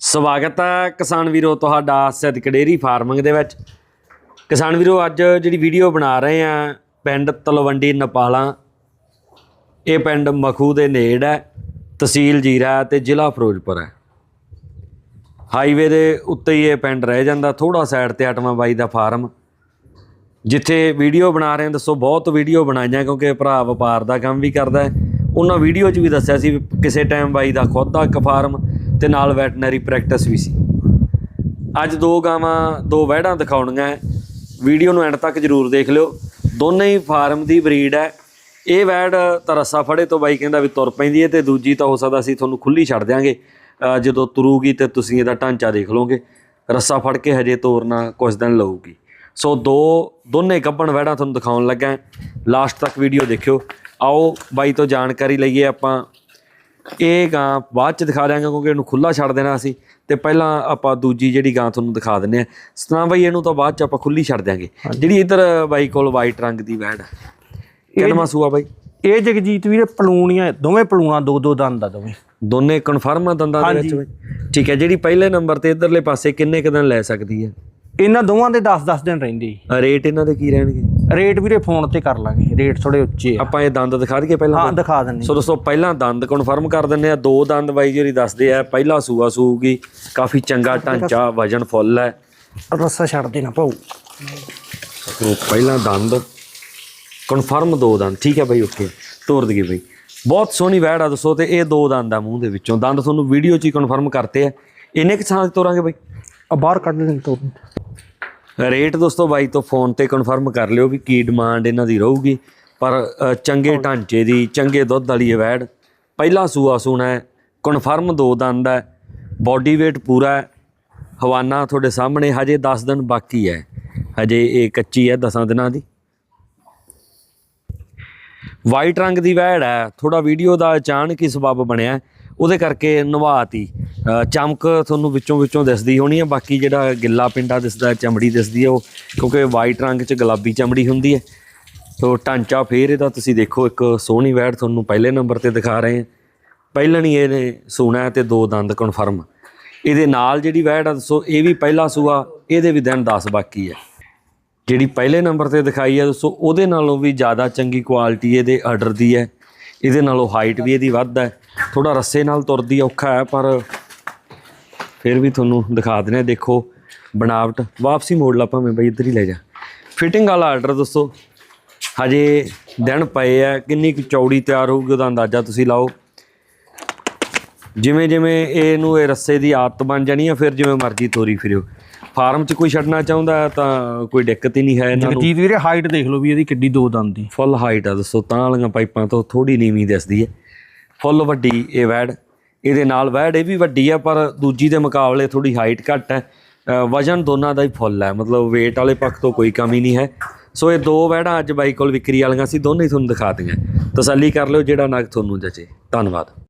ਸਵਾਗਤ ਹੈ ਕਿਸਾਨ ਵੀਰੋ ਤੁਹਾਡਾ ਸਿੱਧਕ ਡੇਰੀ ਫਾਰਮਿੰਗ ਦੇ ਵਿੱਚ। ਕਿਸਾਨ ਵੀਰੋ, ਅੱਜ ਜਿਹੜੀ ਵੀਡੀਓ ਬਣਾ ਰਹੇ ਆ ਪਿੰਡ ਤਲਵੰਡੀ ਨਪਾਲਾ। ਇਹ ਪਿੰਡ ਮਖੂ ਦੇ ਨੇੜ ਹੈ, ਤਹਿਸੀਲ ਜੀਰਾ ਤੇ ਜ਼ਿਲ੍ਹਾ ਫਿਰੋਜ਼ਪੁਰ ਹੈ। ਹਾਈਵੇ ਦੇ ਉੱਤੇ ਹੀ ਇਹ ਪਿੰਡ ਰਹਿ ਜਾਂਦਾ ਥੋੜਾ ਸਾਈਡ ਤੇ ਅਟਵਾ ਬਾਈ ਦਾ ਫਾਰਮ। ਜਿੱਥੇ ਵੀਡੀਓ ਬਣਾ ਰਹੇ ਹਾਂ, ਦੱਸੋ ਬਹੁਤ ਵੀਡੀਓ ਬਣਾਈਆਂ ਕਿਉਂਕਿ ਭਰਾ ਵਪਾਰ ਦਾ ਕੰਮ ਵੀ ਕਰਦਾ ਹੈ। ਉਹਨਾਂ ਵੀਡੀਓ 'ਚ ਵੀ ਦੱਸਿਆ ਸੀ ਵੀ ਕਿਸੇ ਟਾਈਮ ਬਾਈ ਦਾ ਖੁਦ ਦਾ ਇੱਕ ਫਾਰਮ ਤੇ ਨਾਲ ਵੈਟਰਨਰੀ ਪ੍ਰੈਕਟਿਸ ਵੀ ਸੀ। ਅੱਜ ਦੋ ਗਾਵਾਂ, ਦੋ ਵਹਿੜਾਂ ਦਿਖਾਉਣੀਆਂ ਵੀਡੀਓ ਨੂੰ ਐਂਡ ਤੱਕ ਜਰੂਰ ਦੇਖ ਲਿਓ। ਦੋਨੇ ਹੀ ਫਾਰਮ ਦੀ ਬਰੀਡ ਹੈ ਇਹ ਵੈੜ ਤਾਂ ਰੱਸਾ ਫੜੇ ਤੋਂ ਬਾਈ ਕਹਿੰਦਾ ਵੀ ਤੁਰ ਪੈਂਦੀ ਹੈ ਤੇ ਦੂਜੀ ਤਾਂ ਹੋ ਸਕਦਾ ਸੀ ਤੁਹਾਨੂੰ ਖੁੱਲੀ ਛੱਡ ਦਿਆਂਗੇ। ਜਦੋਂ ਤੁਰੂਗੀ ਤੇ ਤੁਸੀਂ ਇਹਦਾ ਢਾਂਚਾ ਦੇਖ ਲਓਗੇ। ਰੱਸਾ ਫੜ ਕੇ ਹਜੇ ਤੋਰਨਾ ਕੁਝ ਦਿਨ ਲਊਗੀ। ਸੋ ਦੋ, ਦੋਨੇ ਗੱਬਣ ਵੈੜਾਂ ਤੁਹਾਨੂੰ ਦਿਖਾਉਣ ਲੱਗਾ ਲਾਸਟ ਤੱਕ ਵੀਡੀਓ ਦੇਖਿਓ। ਆਓ ਬਾਈ ਤੋਂ ਜਾਣਕਾਰੀ ਲਈਏ ਆਪਾਂ। ਇਹ ਗਾਂ ਬਾਅਦ ਚ ਦਿਖਾ ਦਿਆਂਗੇ ਕਿਉਂਕਿ ਇਹਨੂੰ ਖੁੱਲਾ ਛੱਡ ਦੇਣਾ ਸੀ। ਤੇ ਪਹਿਲਾਂ ਆਪਾਂ ਦੂਜੀ ਜਿਹੜੀ ਗਾਂ ਤੁਹਾਨੂੰ ਦਿਖਾ ਦਿੰਨੇ ਆ ਸਤਨਾ ਬਾਈ ਇਹਨੂੰ ਤਾਂ ਬਾਅਦ ਚ ਆਪਾਂ ਖੁੱਲੀ ਛੱਡ ਦਿਆਂਗੇ। ਜਿਹੜੀ ਇੱਧਰ ਬਾਈ ਕੋਲ ਵਾਈਟ ਰੰਗ ਦੀ ਵੈੜ। ਹੈ ਕਿੰਨਵਾਂ ਸੂਆ ਬਾਈ? ਇਹ ਜਗਜੀਤ ਵੀਰੇ ਪਲੂਣੀਆਂ ਦੋਵੇਂ ਪਲੂਣਾ ਦੋ ਦੋ ਦੰਦ ਆ ਦੋਵੇਂ। ਦੋਨੇ ਕਨਫਰਮ ਆ ਦੰਦਾਂ ਦੇ ਵਿੱਚ ਠੀਕ ਹੈ ਜਿਹੜੀ ਪਹਿਲੇ ਨੰਬਰ ਤੇ ਇੱਧਰਲੇ ਪਾਸੇ ਕਿੰਨੇ ਕੁ ਦਿਨ ਲੈ ਸਕਦੀ ਹੈ? ਇਹਨਾਂ ਦੋਵਾਂ ਦੇ 10-10 ਦਿਨ ਰਹਿੰਦੇ। ਰੇਟ ਇਹਨਾਂ ਦੇ ਕੀ ਰਹਿਣਗੇ? ਰੇਟ ਵੀਰੇ ਫੋਨ ਤੇ ਕਰ ਲਾਂਗੇ ਰੇਟ ਥੋੜੇ ਉੱਚੇ ਆ। ਆਪਾਂ ਇਹ ਦੰਦ ਦਿਖਾ ਦਈਏ ਪਹਿਲਾਂ ਹਾਂ ਦਿਖਾ ਦਿੰਨੇ ਸੋ ਦੋਸਤੋ ਪਹਿਲਾਂ ਦੰਦ ਕਨਫਰਮ ਕਰ ਦਿੰਨੇ ਆ ਦੋ ਦੰਦ ਬਾਈ ਜੀ ਦੱਸਦੇ ਆ। ਪਹਿਲਾ ਸੂਆ ਸੂਗੀ ਕਾਫੀ ਚੰਗਾ ਢਾਂਚਾ ਵਜਨ ਫੁੱਲ ਹੈ। ਰੱਸਾ ਛੱਡ ਦੇਣਾ ਭਾਊ ਸੋ ਪਹਿਲਾਂ ਦੰਦ ਕਨਫਰਮ ਦੋ ਦੰਦ ਠੀਕ ਹੈ ਬਾਈ ਓਕੇ ਤੋਰ ਦਈਏ ਬਾਈ। ਬਹੁਤ ਸੋਹਣੀ ਵੈੜ ਆ ਦੱਸੋ ਤੇ ਇਹ ਦੋ ਦੰਦ ਆ ਮੂੰਹ ਦੇ ਵਿੱਚੋਂ। ਦੰਦ ਤੁਹਾਨੂੰ ਵੀਡੀਓ 'ਚ ਹੀ ਕਨਫਰਮ ਕਰਤੇ ਆ। ਇੰਨੇ ਕਿ ਸਾਂਝ ਤੋਰਾਂਗੇ ਬਾਈ? ਆ ਬਾਹਰ ਕੱਢ ਲੈਣ ਤੋਂ ਰੇਟ ਦੋਸਤੋ ਬਾਈ ਤੋਂ ਫੋਨ ਤੇ ਕਨਫਰਮ ਕਰ ਲਿਓ ਵੀ ਕੀ ਡਿਮਾਂਡ ਇਹਨਾਂ ਦੀ ਰਹੂਗੀ। ਪਰ ਚੰਗੇ ਢਾਂਚੇ ਦੀ ਚੰਗੇ ਦੁੱਧ ਵਾਲੀ ਵੈੜ ਪਹਿਲਾ ਸੂਆ ਸੂਣਾ ਹੈ ਕਨਫਰਮ ਦੋ ਦੰਦ ਹੈ ਬਾਡੀ weight ਪੂਰਾ ਹੈ ਹਵਾਨਾ ਤੁਹਾਡੇ ਸਾਹਮਣੇ ਹਜੇ 10 ਦਿਨ ਬਾਕੀ ਹੈ। ਹਜੇ ਇਹ ਕੱਚੀ ਹੈ 10 ਦਿਨਾਂ ਦੀ। ਵਾਈਟ ਰੰਗ ਦੀ ਵੈੜ ਹੈ ਥੋੜਾ ਵੀਡੀਓ ਦਾ ਅਚਾਨਕ ਹੀ ਸਬਬ ਬਣਿਆ ਹੈ, ਉਹਦੇ ਕਰਕੇ ਨਵਾਤੀ। ਅ, ਚਮਕ ਤੁਹਾਨੂੰ ਵਿੱਚੋਂ ਵਿੱਚੋਂ ਦਿਸਦੀ ਹੋਣੀ ਹੈ ਬਾਕੀ ਜਿਹੜਾ ਗਿੱਲਾ ਪਿੰਡਾ ਦਿਸਦਾ ਚਮੜੀ ਦਿਸਦੀ ਹੈ ਉਹ ਕਿਉਂਕਿ ਵਾਈਟ ਰੰਗ 'ਚ ਗੁਲਾਬੀ ਚਮੜੀ ਹੁੰਦੀ ਹੈ ਸੋ ਢਾਂਚਾ ਫੇਰ ਇਹਦਾ ਤੁਸੀਂ ਦੇਖੋ ਇੱਕ ਸੋਹਣੀ ਵੈੜ ਤੁਹਾਨੂੰ ਪਹਿਲੇ ਨੰਬਰ ਤੇ ਦਿਖਾ ਰਹੇ ਹਾਂ ਪਹਿਲਾਂ ਹੀ ਇਹਨੇ ਸੂਣਾ ਹੈ ਤੇ ਦੋ ਦੰਦ ਕਨਫਰਮ ਇਹਦੇ ਨਾਲ ਜਿਹੜੀ ਵੈੜ ਆ ਦੱਸੋ ਇਹ ਵੀ ਪਹਿਲਾ ਸੂਆ ਇਹਦੇ ਵੀ ਦਿਨ 10 ਬਾਕੀ ਹੈ ਜਿਹੜੀ ਪਹਿਲੇ ਨੰਬਰ ਤੇ ਦਿਖਾਈ ਹੈ ਦੱਸੋ ਉਹਦੇ ਨਾਲੋਂ ਵੀ ਜ਼ਿਆਦਾ ਚੰਗੀ ਕੁਆਲਿਟੀ ਇਹਦੇ ਆਰਡਰ ਦੀ ਹੈ। ਇਹਦੇ ਨਾਲੋਂ ਹਾਈਟ ਵੀ ਇਹਦੀ ਵੱਧ ਹੈ। ਥੋੜਾ ਰੱਸੇ ਨਾਲ ਤੁਰਦੀ ਔਖਾ ਹੈ ਪਰ ਫਿਰ ਵੀ ਤੁਹਾਨੂੰ ਦਿਖਾ ਦਿੰਦੇ ਦੇਖੋ ਬਣਾਵਟ। ਵਾਪਸੀ ਮੋੜ ਲਾ ਭਾਵੇਂ ਬਈ ਇੱਧਰ ਹੀ ਲੈ ਜਾ। ਫਿਟਿੰਗ ਵਾਲਾ ਆਰਡਰ ਦੋਸਤੋ ਹਜੇ ਦਿਨ ਪਏ ਆ ਕਿੰਨੀ ਕੁ ਚੌੜੀ ਤਿਆਰ ਹੋਊਗੀ ਉਹਦਾ ਅੰਦਾਜ਼ਾ ਤੁਸੀਂ ਲਾਓ। ਜਿਵੇਂ ਜਿਵੇਂ ਇਹਨੂੰ ਇਹ ਰੱਸੇ ਦੀ ਆਦਤ ਬਣ ਜਾਣੀ ਆ ਫਿਰ ਜਿਵੇਂ ਮਰਜ਼ੀ ਤੋਰੀ ਫਿਰਿਓ। ਫਾਰਮ 'ਚ ਕੋਈ ਛੱਡਣਾ ਚਾਹੁੰਦਾ ਤਾਂ ਕੋਈ ਦਿੱਕਤ ਹੀ ਨਹੀਂ ਹੈ ਇਹਨਾਂ ਨੂੰ। ਜਗਜੀਤ ਵੀਰੇ ਹਾਈਟ ਦੇਖ ਲਓ ਵੀ ਇਹਦੀ ਕਿੱਡੀ ਦੋ ਦੰਦ ਦੀ। ਫੁੱਲ ਹਾਈਟ ਆ ਦੱਸੋ ਤਾਂ ਵਾਲੀਆਂ ਪਾਈਪਾਂ ਤੋਂ ਥੋੜੀ ਨੀਵੀਂ ਦਿਸਦੀ ਹੈ। ਫੁੱਲ ਵੱਡੀ ਇਹ ਵੈੜ ਇਹਦੇ ਨਾਲ ਵੈੜ ਇਹ ਵੀ ਵੱਡੀ ਆ, ਪਰ ਦੂਜੀ ਦੇ ਮੁਕਾਬਲੇ ਥੋੜੀ ਹਾਈਟ ਘੱਟ ਹੈ। ਵਜਨ ਦੋਨਾਂ ਦਾ ਹੀ ਫੁੱਲ ਹੈ। ਮਤਲਬ weight ਵਾਲੇ ਪੱਖ ਤੋਂ ਕੋਈ ਕਮੀ ਨਹੀਂ ਹੈ। ਸੋ ਇਹ ਦੋ ਵੈੜਾਂ ਅੱਜ ਬਾਈ ਕੋਲ ਵਿਕਰੀ ਵਾਲੀਆਂ ਸੀ, ਦੋਨੇ ਹੀ ਤੁਹਾਨੂੰ ਦਿਖਾ ਦਿਆਂ ਤਸੱਲੀ ਕਰ ਲਿਓ, ਜਿਹੜਾ ਨਗ ਤੁਹਾਨੂੰ ਜਚੇ। ਧੰਨਵਾਦ।